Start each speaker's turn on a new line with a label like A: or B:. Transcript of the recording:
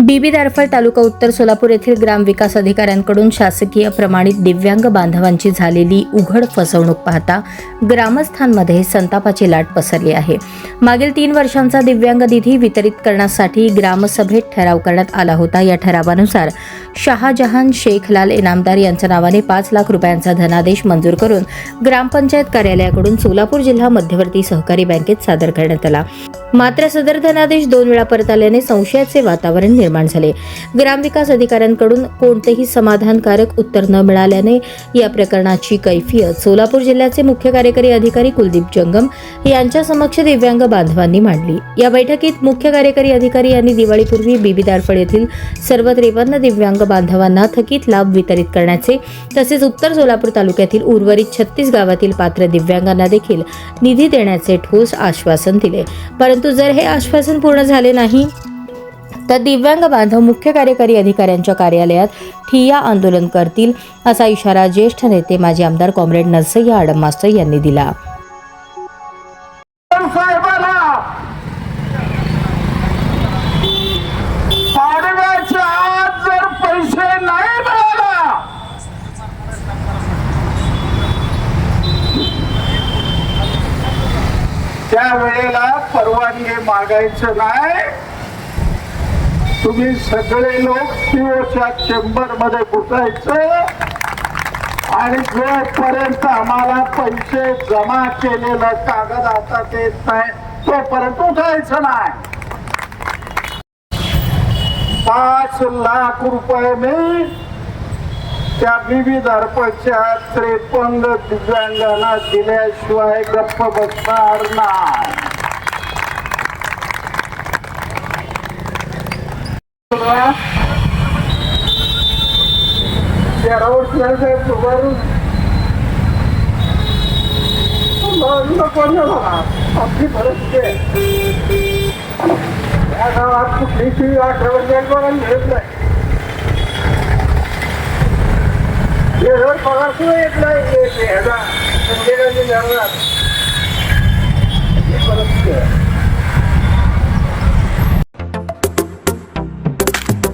A: बीबी दारफळ तालुका उत्तर सोलापूर येथील ग्रामविकास अधिकाऱ्यांकडून शासकीय प्रमाणित दिव्यांग बांधवांची झालेली उघड फसवणूक पाहता ग्रामस्थांमध्ये संतापाची लाट पसरली आहे. मागील तीन वर्षांचा दिव्यांग निधी वितरित करण्यासाठी ग्रामसभेत ठराव करण्यात आला होता. या ठरावानुसार शहाजहान शेखलाल इनामदार यांच्या नावाने पाच लाख रुपयांचा धनादेश मंजूर करून ग्रामपंचायत कार्यालयाकडून सोलापूर जिल्हा मध्यवर्ती सहकारी बँकेत सादर करण्यात आला. मात्र सदर धनादेश दोन वेळा परत आल्याने संशयाचे वातावरण निर्माण झाले. ग्रामविकास अधिकाऱ्यांकडून कोणतेही समाधानकारक उत्तर न मिळाल्याने या प्रकरणाची कैफियत सोलापूर जिल्ह्याचे मुख्य कार्यकारी अधिकारी कुलदीप जंगम यांच्या समक्ष दिव्यांग बांधवांनी मांडली. या बैठकीत मुख्य कार्यकारी अधिकारी यांनी दिवाळीपूर्वी बीबी दारफळ येथील सर्व त्रेपन्न दिव्यांग बांधवांना थकीत लाभ वितरित करण्याचे तसेच उत्तर सोलापूर तालुक्यातील उर्वरित छत्तीस गावातील पात्र दिव्यांगांना देखील निधी देण्याचे ठोस आश्वासन दिले. परंतु जर हे आश्वासन पूर्ण झाले नाही तर दिव्यांग बांधव मुख्य कार्यकारी अधिकाऱ्यांच्या कार्यालयात ठिय्या आंदोलन करतील असा इशारा ज्येष्ठ नेते माजी आमदार कॉम्रेड नरसय्या आडम मास्टर यांनी दिला.
B: साहेबाला परवानगी मागायचं नाही. तुम्ही सगळे लोक सीओच्या चेंबरमध्ये घुसायचं आणि जोपर्यंत आम्हाला पैसे जमा केलेलं कागद आता येत नाही तोपर्यंत उठायचं नाही. पाच लाख रुपये मी त्या विविध दर्पच्या त्रेपन्न दिव्यांगांना दिल्याशिवाय गप्प बसणार नाही. तेरा साहेब आपली परिस्थिती या गावात कुठली ती आठवड्यात बघायला मिळत नाही वेळेवर पगार सुद्धा येत नाही. ह्याचा ही परिस्थिती आहे